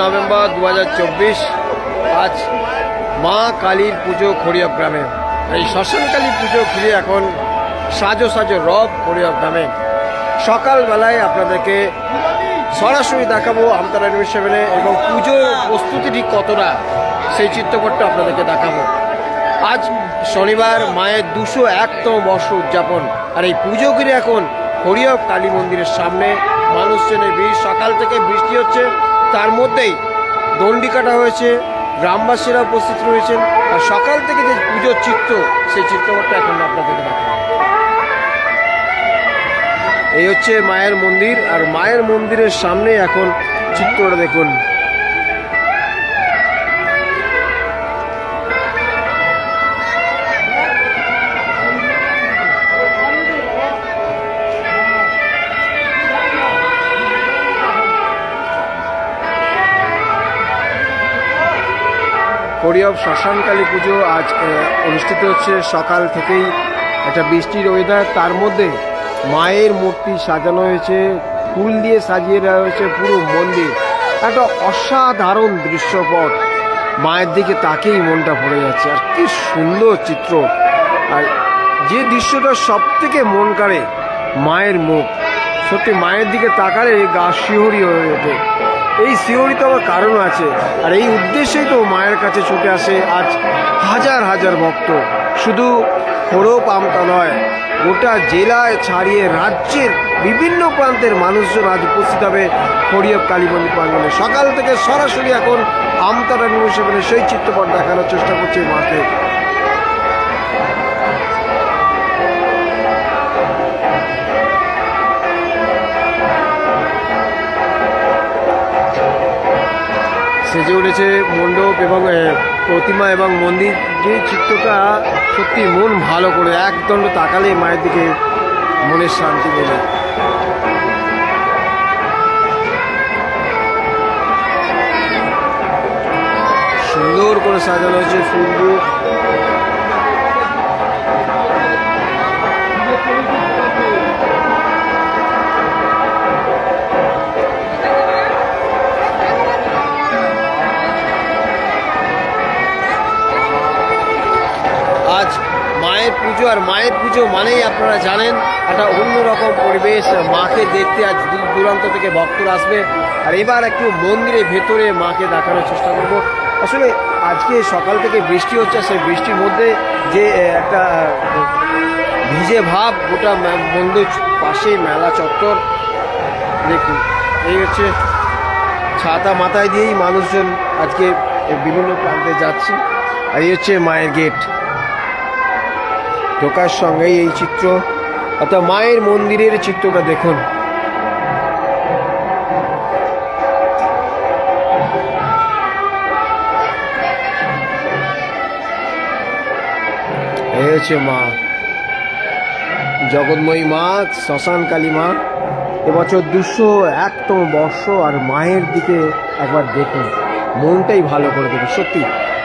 November দু হাজার চব্বিশ। আজ মা কালীর পুজো খড়িয়া গ্রামে। এই শ্মশান কালী পুজো ঘিরে এখন সাজো সাজো রব খড়িয়া গ্রামে। সকালবেলায় আপনাদেরকে সরাসরি দেখাবো আমতারা নিউজ সেভেনে এবং পুজোর প্রস্তুতি ঠিক কতটা, সেই চিত্রপটটা আপনাদেরকে দেখাবো। আজ শনিবার মায়ের দুশো একতম বর্ষ উদযাপন। আর এই পুজো ঘিরে এখন হরিয়ব কালী মন্দিরের সামনে মানুষজনের ভিড়। সকাল থেকে বৃষ্টি হচ্ছে। তার মধ্যেই দণ্ডি কাটা হয়েছে গ্রামবাসীরা উপস্থিত রয়েছেন, আর সকাল থেকে যে পুজোর চিত্র, সেই চিত্রপটটা এখন আপনাদেরকে এই হচ্ছে মায়ের মন্দির, আর মায়ের মন্দিরের সামনে এখন চিত্রটা দেখুন। হরিয়ব শ্মশানকালী পুজো আজ অনুষ্ঠিত হচ্ছে সকাল থেকেই একটা বৃষ্টির ওয়েদার তার মধ্যে মায়ের মূর্তি সাজানো হয়েছে, ফুল দিয়ে সাজিয়ে দেওয়া হয়েছে পুরো মন্দির। একটা অসাধারণ দৃশ্যপট। মায়ের দিকে তাকেই মনটা ভরে যাচ্ছে। আর কি সুন্দর চিত্র। আর যে দৃশ্যটা সব থেকে মন কাড়ে, মায়ের মুখ। সত্যি মায়ের দিকে তাকালে গা শিহরি হয়ে ওঠে। এই শিহরিত আমার কারণ আছে। আর এই উদ্দেশ্যেই তো মায়ের কাছে ছুটে আসে আজ হাজার হাজার ভক্ত। শুধু হরপ আমতা নয়, গোটা জেলায় ছাড়িয়ে রাজ্যের বিভিন্ন প্রান্তের মানুষজন আজ উপস্থিত হবে হরিয়ব কালী মন্দির প্রাঙ্গনে সকাল থেকে সরাসরি এখন আমতারা নিউজ সেভেনের সেই চিত্রপট দেখানোর চেষ্টা করছে মাকে। সেজে উঠেছে মণ্ডপ এবং প্রতিমা এবং মন্দির। যে চিত্রটা সত্যি মন ভালো করে একদণ্ড তাকালে মায়ের দিকে মনের শান্তি মেলে সুন্দর করে সাজানো হয়েছে ফুল আজ মায়ের পুজো, আর মায়ের পুজো মানেই আপনারা জানেন একটা অন্যরকম পরিবেশ মাকে দেখতে আজ দূর দূরান্ত থেকে ভক্তরা আসবে। আর এবার একটু মন্দিরের ভেতরে মাকে দেখানোর চেষ্টা করব। আসলে আজকে সকাল থেকে বৃষ্টি হচ্ছে, সেই বৃষ্টির মধ্যে যে একটা ভিজে ভাব, গোটা মন্দির পাশে মেলা চত্বর। দেখুন, এই হচ্ছে ছাতা মাথায় দিয়েই মানুষজন আজকে বিভিন্ন প্রান্তে যাচ্ছে আর এই হচ্ছে মায়ের গেট। ঢোকার সঙ্গেই এই চিত্র, অর্থাৎ মায়ের মন্দিরের চিত্রটা দেখুন। হয়েছে মা। জগন্ময়ী মা, শ্মশান কালী মা, এবছর দুশো একতম বর্ষ আর মায়ের দিকে একবার দেখুন। মনটাই ভালো করে দেবে, সত্যি,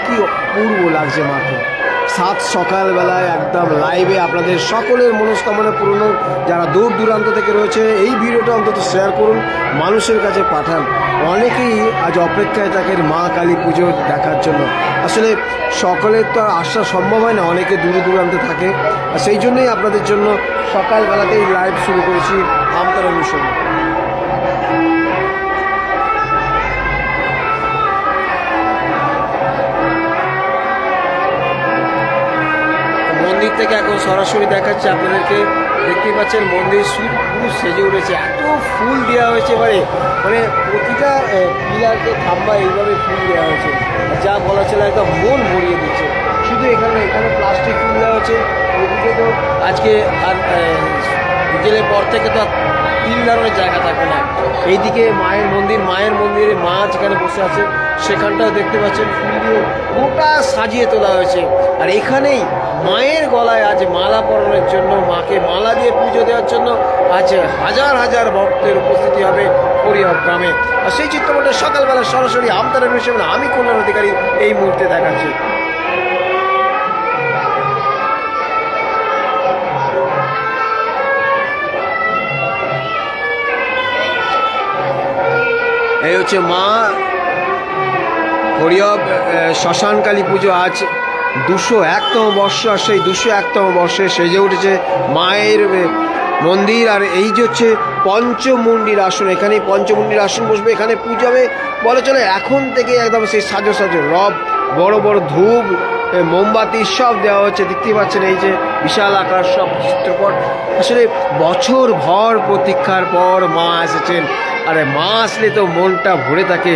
কি অপূর্ব লাগছে মাকে। সাত সকালবেলায় একদম লাইভে আপনাদের সকলের মনস্কামনা পূরণ যারা দূর দূরান্ত থেকে রয়েছে, এই ভিডিওটা অন্তত শেয়ার করুন, মানুষের কাছে পাঠান। অনেকেই আজ অপেক্ষায় থাকেন মা কালী পুজো দেখার জন্য। আসলে সকলের তো আসা সম্ভব হয় না, অনেকে দূর দূরান্তে থাকে। আর সেই জন্যই আপনাদের জন্য সকালবেলাতেই লাইভ শুরু করেছি আমতার অনুসরণ মন্দির থেকে এখন সরাসরি দেখাচ্ছে আপনাদেরকে। দেখতে পাচ্ছেন মন্দির পুরো সেজে উঠেছে। এত ফুল দেওয়া হয়েছে এবারে। মানে প্রতিটা পিলারকে থাম্বা এইভাবে ফুল দেওয়া হয়েছে। যা বলা ছিল একটা মন ভরিয়ে দিচ্ছে। শুধু এখানে এখানে প্লাস্টিক ফুল দেওয়া হচ্ছে। ওদিকে তো আজকে আর বিকেলের পর থেকে তো তিন ধরনের জায়গা থাকবে না। এইদিকে মায়ের মন্দির, মায়ের মন্দিরে মা যেখানে বসে আছে, সেখানটাও দেখতে পাচ্ছেন ফুল দিয়ে গোটা সাজিয়ে তোলা হয়েছে। আর এখানেই মায়ের গলায় আজ মালা পরানোর জন্য, মাকে মালা দিয়ে পুজো দেওয়ার জন্য আজ হাজার হাজার ভক্তের উপস্থিতি হবে হরিহর গ্রামে। আর সেই চিত্রপটে সকালবেলা সরাসরি আমতারা হিসেবে আমি কল্যাণ অধিকারী এই মুহূর্তে দেখাচ্ছি। হচ্ছে মা হরিয়ব শ্মশান কালী পুজো আজ দুশো একতম বর্ষ, আর সেই দুশো একতম বর্ষে সেজে উঠেছে মায়ের মন্দির। আর এই যে হচ্ছে পঞ্চমুণ্ডির আসন এখানে পঞ্চমুণ্ডির আসন বসবে, এখানে পুজো হবে। বলে চলে, এখন থেকে একদম সেই সাজো সাজো, রব, বড় বড় ধূপ মোমবাতি সব দেওয়া হচ্ছে। দেখতেই পাচ্ছেন এই যে বিশাল আকার সব চিত্রপট আসলে বছর ভর প্রতীক্ষার পর মা এসেছেন। আরে মা আসলে তো মনটা ভরে থাকে।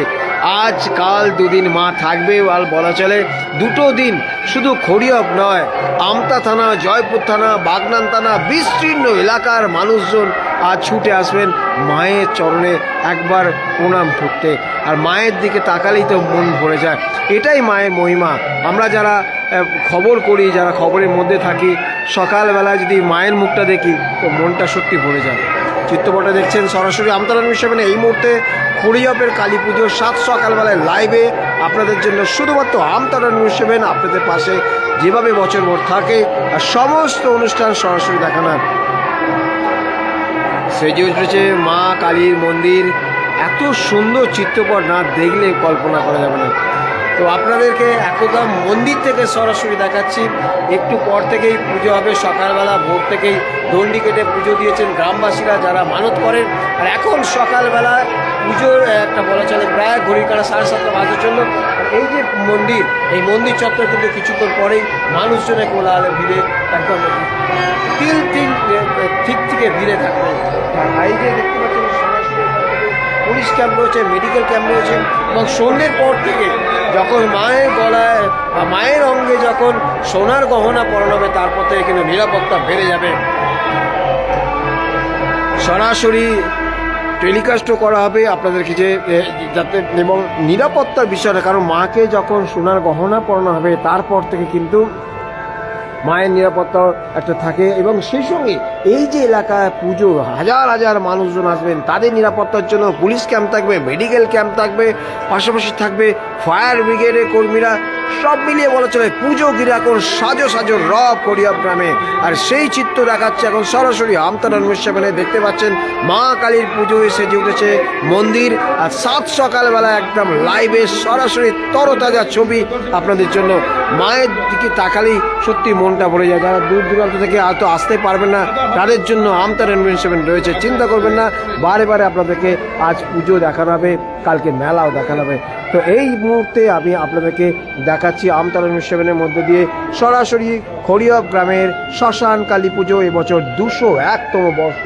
আজ কাল দুদিন মা থাকবে আর বলা চলে। দুটো দিন শুধু খড়িয়ব নয়, আমতা থানা, জয়পুর থানা, বাগনান থানা, বিস্তীর্ণ এলাকার মানুষজন আজ ছুটে আসবেন মায়ের চরণে একবার প্রণাম করতে। আর মায়ের দিকে তাকালেই তো মন ভরে যায়। এটাই মায়ের মহিমা। আমরা যারা খবর করি, যারা খবরের মধ্যে থাকি, সকালবেলা যদি মায়ের মুখটা দেখি, তো মনটা সত্যি ভরে যায়। চিত্রপটে দেখছেন সরাসরি আমতলা সেভেনে এই মুহূর্তে খড়িয়পের কালী পুজো সাত সকালবেলায় লাইভে আপনাদের জন্য শুধুমাত্র আমতলা নিউজ আপনাদের পাশে যেভাবে বছর ভর থাকে আর সমস্ত অনুষ্ঠান সরাসরি দেখানো। সেজে উঠেছে মা কালীর মন্দির, এত সুন্দর চিত্রপট না দেখলে কল্পনা করা যাবে না তো আপনাদেরকে একদম মন্দির থেকে সরাসরি দেখাচ্ছি। একটু পর থেকেই পুজো হবে, সকালবেলা ভোর থেকেই দণ্ডি কেটে পুজো দিয়েছেন গ্রামবাসীরা যারা মানত করেন। আর এখন সকালবেলা পুজোর একটা বলা চলে প্রায় ঘড়ির কাটা সাড়ে সাতটা বাজার জন্য এই যে মন্দির, এই মন্দির চত্বর কিন্তু কিছুক্ষণ পরেই মানুষজনে কোলাহলে ভিড়ে একদম তিল তিল ঠিক থেকে ভিড়ে থাকবে। এই যে দেখতে পাচ্ছেন পুলিশ ক্যাম্প রয়েছে, মেডিকেল ক্যাম্প রয়েছে এবং সন্ধ্যের পর থেকে যখন মায়ের গলায় বা মায়ের অঙ্গে যখন সোনার গহনা পরানো হবে, তারপর থেকে কিন্তু নিরাপত্তা বেড়ে যাবে। সরাসরি টেলিকাস্টও করা হবে আপনাদেরকে যে যাতে এবং নিরাপত্তার বিষয়টা, কারণ মাকে যখন সোনার গহনা পরানো হবে, তারপর থেকে কিন্তু মায়ের নিরাপত্তা একটা থাকে এবং সেই সঙ্গে এই যে এলাকায় পুজো, হাজার হাজার মানুষজন আসবেন, তাদের নিরাপত্তার জন্য পুলিশ ক্যাম্প থাকবে, মেডিকেল ক্যাম্প থাকবে, পাশাপাশি থাকবে ফায়ার ব্রিগেডের কর্মীরা। সব মিলিয়ে বলা চলে পুজো এখন সাজো সাজো রব করিয়াব গ্রামে আর সেই চিত্র দেখাচ্ছে এখন সরাসরি আমতারা সেভেনে দেখতে পাচ্ছেন, মা কালীর পুজো সেজে উঠেছে মন্দির। আর সাত সকালবেলা একদম লাইভে সরাসরি তরতাজা ছবি আপনাদের জন্য। মায়ের দিকে তাকালেই সত্যি মনটা ভরে যায়। যারা দূর দূরান্ত থেকে আর তো আসতে পারবেন না, তাদের জন্য আমতার সেভেন রয়েছে। চিন্তা করবেন না, বারে বারে আপনাদেরকে আজ পুজো দেখানো হবে। কালকে মেলাও দেখানো হবে। তো এই মুহূর্তে আমি আপনাদেরকে দেখাচ্ছি আমতারা সেভেনের মধ্যে দিয়ে সরাসরি খড়িয়ব গ্রামের শ্মশান কালী পুজো এবছর দুশো একতম বর্ষ।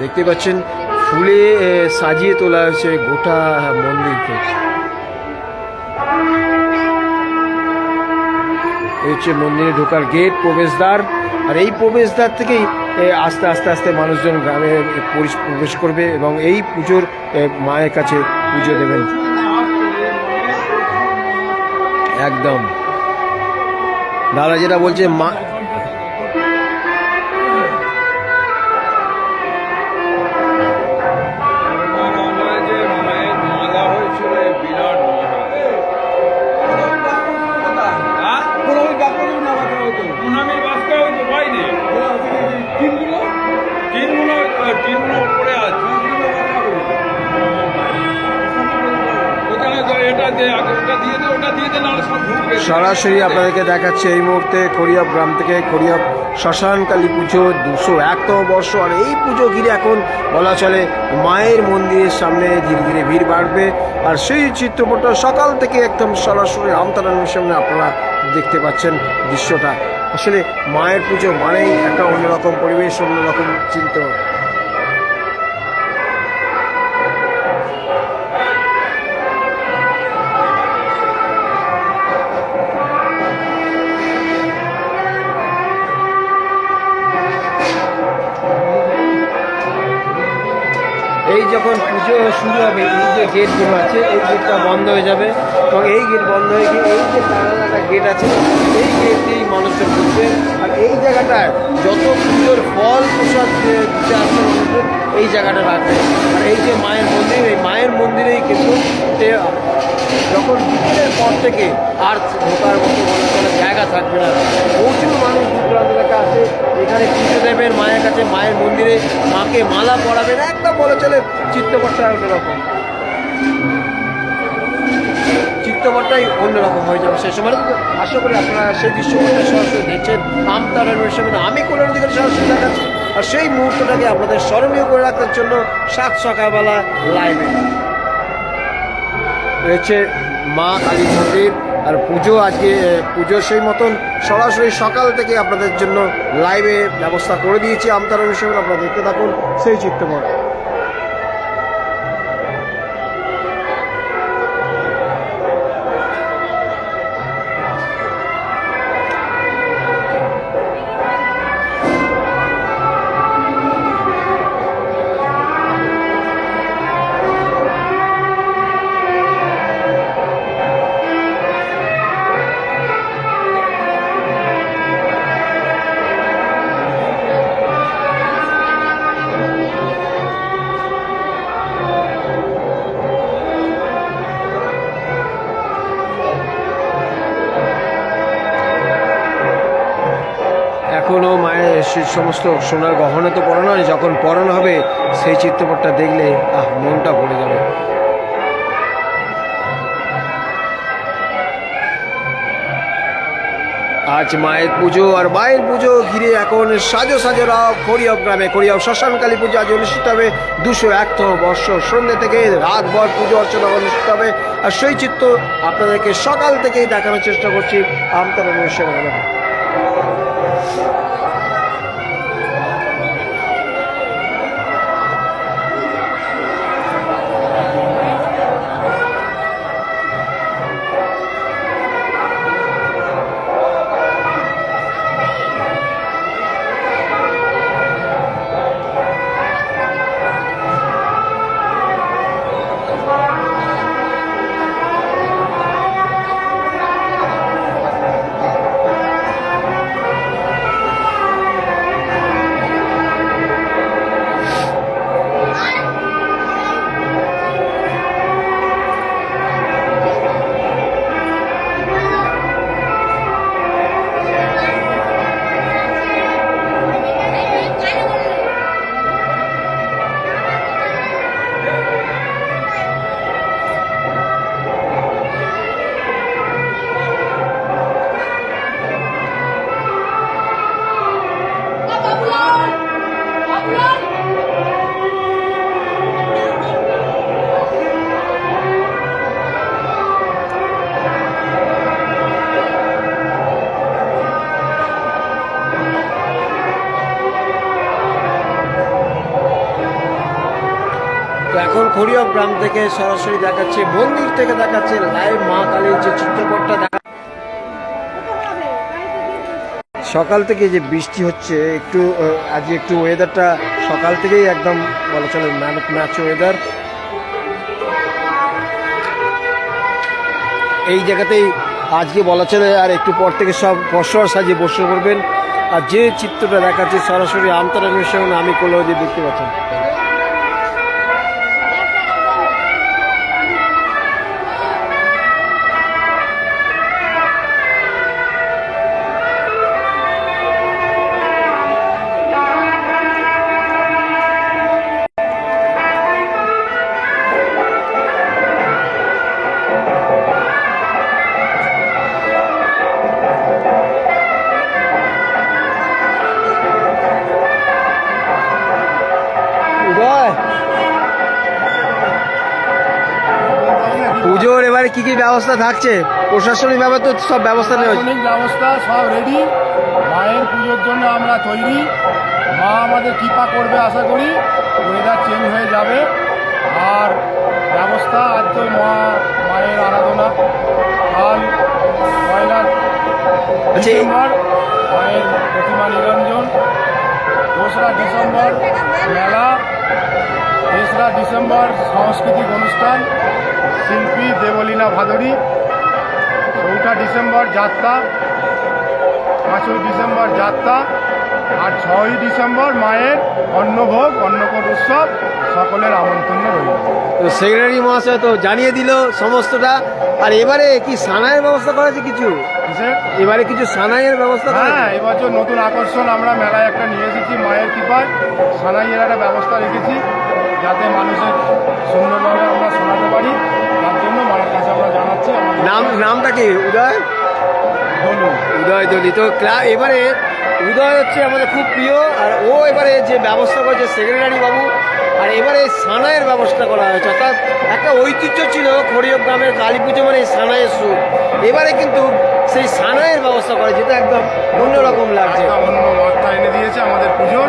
দেখতে পাচ্ছেন, ফুলে সাজিয়ে তোলা হয়েছে গোটা মন্দিরকে। হচ্ছে মন্দিরে ঢোকার গেট প্রবেশদ্বার। আর এই প্রবেশদ্বার থেকেই আস্তে আস্তে আস্তে মানুষজন গ্রামে প্রবেশ করবে এবং এই পুজোর মায়ের কাছে পুজো দেবেন। একদম। দাদা যেটা বলছে, মা সরাসরি আপনাদেরকে দেখাচ্ছে এই মুহূর্তে খড়িয়াব গ্রাম থেকে খড়িয়াব শ্মশান কালী পুজো দুশো একতম বর্ষ, আর এই পুজো ঘিরে এখন বলা চলে মায়ের মন্দিরের সামনে ধীরে ধীরে ভিড় বাড়বে। আর সেই চিত্রপটটা সকাল থেকে একদম সরাসরি আমতারানোর সামনে আপনারা দেখতে পাচ্ছেন দৃশ্যটা। আসলে মায়ের পুজো মানেই একটা অন্যরকম পরিবেশ, অন্যরকম চিন্তা যখন পুজো শুরু হবে, এই যে গেটগুলো আছে, এই গেটটা বন্ধ হয়ে যাবে। এবং এই গেট বন্ধ হয়ে গিয়ে এই যে একটা গেট আছে, এই গেট দিয়েই মানুষজন ঢুকবে আর এই জায়গাটায় যত পুজোর ফল, প্রসাদ দিতে আসবে এই জায়গাটা রাখবে। আর এই যে মায়ের মন্দির, এই মায়ের মন্দিরেই কিন্তু যখন বিকেলের পর থেকে আর ঢোকার মতো চলে জায়গা থাকবে না। প্রচুর মানুষ দূর দূরান্ত থেকে আসে। এখানে দেবেন মায়ের কাছে মায়ের মন্দিরে মাকে মালা পরাবেন, একদম বলে চলে চিত্রপটটা অন্যরকম চিত্রপটটাই অন্যরকম হয়ে যাবে সেই সময়। আশা করি আপনারা সেই দৃশ্যপটটা সরাসরি দেখছেন। আমতার সঙ্গে আমি কোনো দিকে সরাসরি দেখাচ্ছি। আর সেই মুহূর্তটাকে আপনাদের স্মরণীয় করে রাখার জন্য সাত সকালবেলা লাইভে রয়েছে মা কালী মন্দির। আর পুজো আজকে, পুজো সেই মতন সরাসরি সকাল থেকে আপনাদের জন্য লাইভে ব্যবস্থা করে দিয়েছি। আমতার হিসেবে আপনারা দেখতে থাকুন। সেই চিত্রপট সমস্ত সোনার গহনা তো পরানো হয় যখন পরানো হবে সেই চিত্রপটটা দেখলে, আহ, মনটা ভরে যাবে। আজ মায়ের পুজো আর মায়ের পুজো ঘিরে এখন সাজো সাজো রাও খড়িয়াব গ্রামে খড়িয়াব শ্মশান কালী পুজো আজ অনুষ্ঠিত হবে। দুশো একতম বর্ষ সন্ধ্যে থেকে রাতভর পুজো অর্চনা অনুষ্ঠিত হবে। আর সেই চিত্র আপনাদেরকে সকাল থেকেই দেখানোর চেষ্টা করছি। আমতার অনুষ্ঠান গ্রাম থেকে সরাসরি দেখাচ্ছে, মন্দির থেকে দেখাচ্ছে লাইভ মা কালীর যে চিত্রপটটা দেখা সকাল থেকে যে বৃষ্টি হচ্ছে, একটু আজকে একটু ওয়েদারটা সকাল থেকেই একদম বলা চলে ম্যাচ ওয়েদার এই জায়গাতেই আজকে বলা চলে আর একটু পর থেকে সব পশর সাজিয়ে বসে পড়বেন। আর যে চিত্রটা দেখাচ্ছে, সরাসরি আমতারা মিশন আমি কোলেও যে দেখতে পাচ্ছেন। ব্যবস্থা থাকছে। প্রশাসনিক ভাবে তো সব ব্যবস্থা নেওয়া হয়েছে। প্রশাসনিক ব্যবস্থা সব রেডি মায়ের পুজোর জন্য আমরা তৈরি। মা আমাদের কৃপা করবে আশা করি। ওয়েদার চেঞ্জ হয়ে যাবে। আর ব্যবস্থা আজ তো মা মায়ের আরাধনা কাল পয়লা আচ্ছা, ডিসেম্বর মায়ের প্রতিমা নিরঞ্জন দোসরা ডিসেম্বর মেলা তেসরা ডিসেম্বর সাংস্কৃতিক অনুষ্ঠান, শিল্পী দেবলীনা ভাদুরী চৌঠা ডিসেম্বর যাত্রা, পাঁচই ডিসেম্বর যাত্রা, আর ছয়ই ডিসেম্বর মায়ের অন্নভোগ, অন্নকূট উৎসব। সকলের আমন্ত্রণ রইল। সেক্রেটারি মহাশয় তো জানিয়ে দিল সমস্তটা। আর এবারে কি সানাইয়ের ব্যবস্থা করা আছে কিছু? কিসের এবারে কিছু সানাইয়ের ব্যবস্থা হ্যাঁ এবছর নতুন আকর্ষণ আমরা মেলায় একটা নিয়ে এসেছি মায়ের কৃপায়। সানাইয়ের একটা ব্যবস্থা রেখেছি যাতে মানুষের সুন্দরভাবে আমরা শোনাতে পারি। তার জন্য মায়ের কাছে আমরা জানাচ্ছি নাম নামটা কি? উদয়? উদয় দলি তো ক্লা- এবারে উদয় হচ্ছে আমাদের খুব প্রিয় আর ও এবারে যে ব্যবস্থা করেছে সেক্রেটারি বাবু আর এবারে সানাইয়ের ব্যবস্থা করা হয়েছে। অর্থাৎ একটা ঐতিহ্য ছিল খড়িয়ব গ্রামের কালী পুজো মানে এই সানাইয়ের সুর। এবারে কিন্তু সেই সানাইয়ের ব্যবস্থা করা যেটা একদম অন্যরকম লাগছে। অন্য বার্তা এনে দিয়েছে আমাদের পুজোর।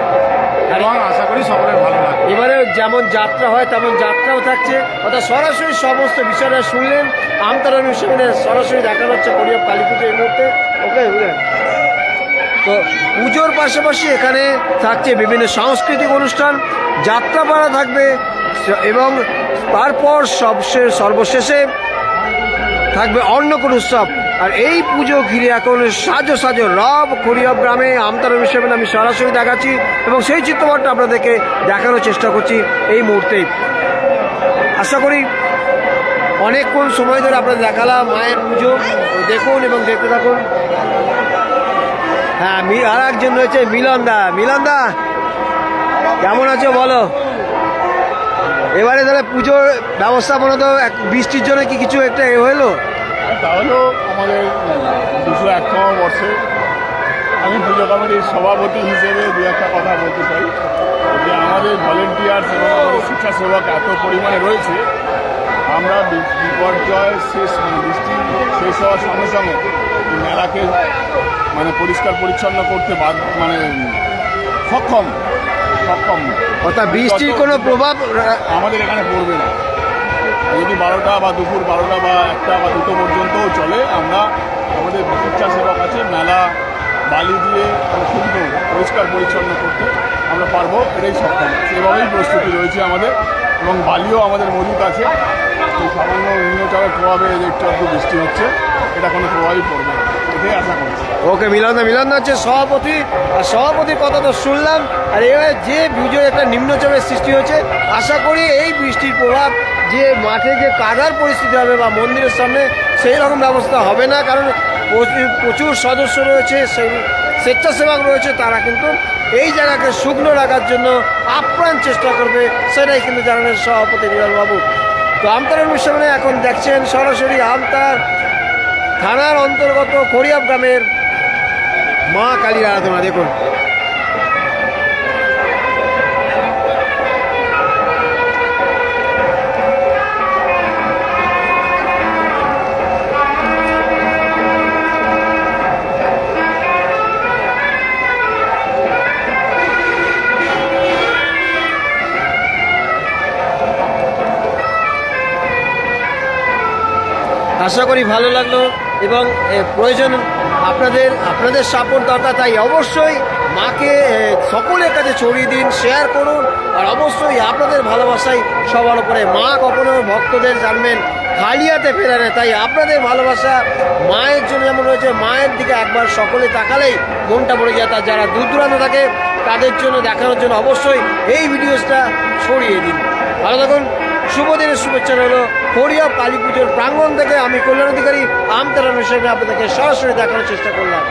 এবং আশা করি সকলের ভালো লাগবে। এবারে যেমন যাত্রা হয় তেমন যাত্রাও থাকছে। অর্থাৎ সরাসরি সমস্ত বিষয়টা শুনলেন। আমতারণ হিসেবে সরাসরি দেখানো হচ্ছে খড়িয়ব কালী পুজো এই মুহূর্তে। ওকে বুঝলেন তো পুজোর পাশাপাশি এখানে থাকছে বিভিন্ন সাংস্কৃতিক অনুষ্ঠান। যাত্রাপাড়া থাকবে এবং তারপর সবশে সর্বশেষে থাকবে অন্নকূট উৎসব। আর এই পুজো ঘিরে এখন সাজো সাজো রব খড়িয়ব গ্রামে আমতারণ হিসেবে আমি সরাসরি দেখাচ্ছি এবং সেই চিত্রপটটা আপনাদেরকে দেখানোর চেষ্টা করছি এই মুহূর্তেই। আশা করি অনেকক্ষণ সময় ধরে আপনাদের দেখালাম মায়ের পুজো। দেখুন এবং দেখতে থাকুন। হ্যাঁ আর একজন রয়েছে মিলন দা মিলন দা কেমন আছো বলো? এবারে তাহলে পুজোর ব্যবস্থাপনা তো এক বৃষ্টির জন্য কি কিছু একটা এ হলো? তাহলেও আমাদের দুশো একতম বর্ষে আমি পুজো কমিটির সভাপতি হিসেবে দু একটা কথা বলতে চাই। যে আমাদের ভলেন্টিয়ার্স এবং আমাদের স্বেচ্ছাসেবক এত পরিমাণে রয়েছে আমরা বিপর্যয় শেষ মানে বৃষ্টি শেষ হওয়ার সঙ্গে সঙ্গে মেলাকে মানে পরিষ্কার পরিচ্ছন্ন করতে মানে সক্ষম সক্ষম। অর্থাৎ বৃষ্টির কোনো প্রভাব আমাদের এখানে পড়বে না। যদি বারোটা বা দুপুর বারোটা বা একটা বা দুটো পর্যন্তও চলে, আমরা আমাদের স্বেচ্ছাসেবক আছে, মেলা, বালি দিয়ে সুন্দর পরিষ্কার, পরিচ্ছন্ন করতে আমরা পারব এটাই সক্ষম সেভাবেই প্রস্তুতি রয়েছে আমাদের এবং বালিও আমাদের মজুদ আছে। সামান্য নিম্নচাপের প্রভাবে একটু একটু বৃষ্টি হচ্ছে, এটা কোনো প্রভাবই পড়বে এটাই আশা করছি। ওকে, মিলন মিলন হচ্ছে সভাপতি। আর সভাপতির কথা তো শুনলাম। আর এবারে যে বিজয় একটা নিম্নচাপের সৃষ্টি হয়েছে, আশা করি এই বৃষ্টির প্রভাব যে মাঠে যে কাদার পরিস্থিতি হবে বা মন্দিরের সামনে, সেই রকম ব্যবস্থা হবে না। কারণ প্রচুর- সদস্য রয়েছে সেই স্বেচ্ছাসেবক রয়েছে, তারা কিন্তু এই জায়গাকে শুকনো রাখার জন্য আপ্রাণ চেষ্টা করবে, সেটাই কিন্তু জানালেন সভাপতি বাবু তো আমতার অনুষ্ঠানে এখন দেখছেন সরাসরি আমতার থানার অন্তর্গত খড়িয়াব গ্রামের মা কালীর আরাধনা। দেখুন। আশা করি ভালো লাগল এবং প্রয়োজন আপনাদের আপনাদের সাপোর্ট দরকার, তাই অবশ্যই মাকে সকলের কাছে ছড়িয়ে দিন শেয়ার করুন, আর অবশ্যই আপনাদের ভালোবাসাই সবার উপরে মা কখনো ভক্তদের জানবেন খালি হাতে ফেরে না তাই আপনাদের ভালোবাসা মায়ের জন্য যেমন রয়েছে, মায়ের দিকে একবার সকলে তাকালেই মনটা পড়ে যায় তার যারা দূর দূরান্ত থাকে, তাদের জন্য, দেখানোর জন্য অবশ্যই এই ভিডিওসটা ছড়িয়ে দিন। ভালো থাকুন শুভ দিনের শুভেচ্ছা রইল হরিয়া কালী পুজোর প্রাঙ্গণ থেকে আমি কল্যাণ অধিকারী আমতারা হিসেবে আপনাদেরকে সরাসরি দেখানোর চেষ্টা করলাম।